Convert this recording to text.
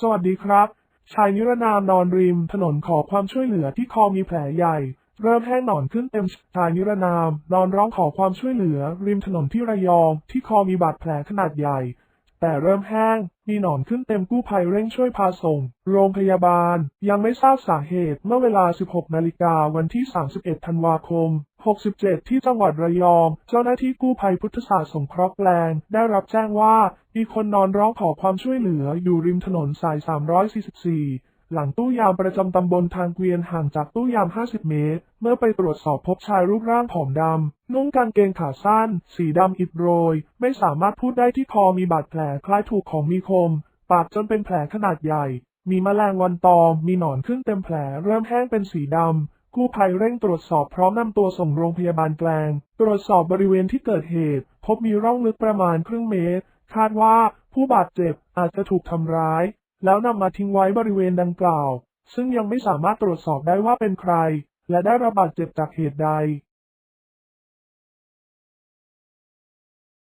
สวัสดีครับ ชายนิรนามนอนริม ถนนขอความช่วยเหลือที่คอมีแผลใหญ่ เริ่มแห้งหนอนขึ้นเต็มชายนิรนาม นอนร้องขอความช่วยเหลือ ริมถนนที่ระยอง ที่คอมีบาดแผลขนาดใหญ่ แต่เริ่มแห้ง มีหนอนขึ้นเต็มกู้ภัยเร่งช่วยพาส่ง โรงพยาบาล ยังไม่ทราบสาเหตุเมื่อเวลา 16 นาฬิกาวันที่ 31 ธันวาคม 67 ที่จังหวัดระยอง เจ้าหน้าที่กู้ภัยพุทธศาสตร์สงเคราะห์แกลงได้รับแจ้งว่ามีคนนอนร้องขอความช่วยเหลืออยู่ริมถนนสาย 344 หลังตู้ยามประจำตำบลทางเกวียนห่างจากตู้ยาม 50 เมตร เมื่อไปตรวจสอบพบชายรูปร่างผอมดำ นุ่งกางเกงขาสั้น สีดำอิดโรย ไม่สามารถพูดได้ที่คอมีบาดแผลคล้ายถูกของมีคม ปากจนเป็นแผลขนาดใหญ่ มีแมลงวันตอม มีหนอนขึ้นเต็มแผล เริ่มแห้งเป็นสีดำ กู้ภัยเร่งตรวจสอบพร้อมนำตัวส่งโรงพยาบาลแกลง ตรวจสอบบริเวณที่เกิดเหตุ พบมีร่องลึกประมาณครึ่งเมตร คาดว่าผู้บาดเจ็บอาจจะถูกทำร้าย แล้วนำมาทิ้งไว้บริเวณดังกล่าว ซึ่งยังไม่สามารถตรวจสอบได้ว่าเป็นใคร และได้รับบาดเจ็บจากเหตุใด